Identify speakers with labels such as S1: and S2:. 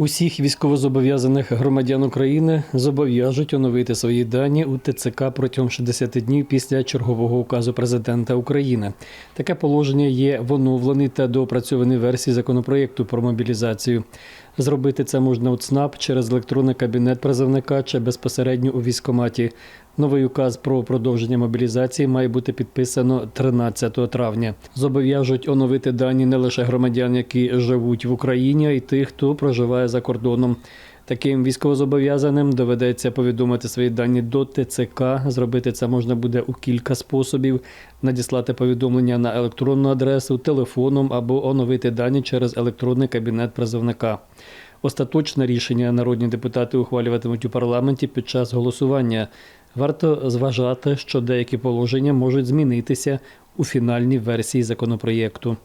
S1: Усіх військовозобов'язаних громадян України зобов'яжуть оновити свої дані у ТЦК протягом 60 днів після чергового указу президента України. Таке положення є в оновленій та доопрацьованій версії законопроєкту про мобілізацію. Зробити це можна у ЦНАП через електронний кабінет призовника чи безпосередньо у військкоматі. Новий указ про продовження мобілізації має бути підписано 13 травня. Зобов'яжуть оновити дані не лише громадян, які живуть в Україні, а й тих, хто проживає за кордоном. Таким військовозобов'язаним доведеться повідомити свої дані до ТЦК. Зробити це можна буде у кілька способів: надіслати повідомлення на електронну адресу, телефоном або оновити дані через електронний кабінет призовника. Остаточне рішення народні депутати ухвалюватимуть у парламенті під час голосування. Варто зважати, що деякі положення можуть змінитися у фінальній версії законопроєкту.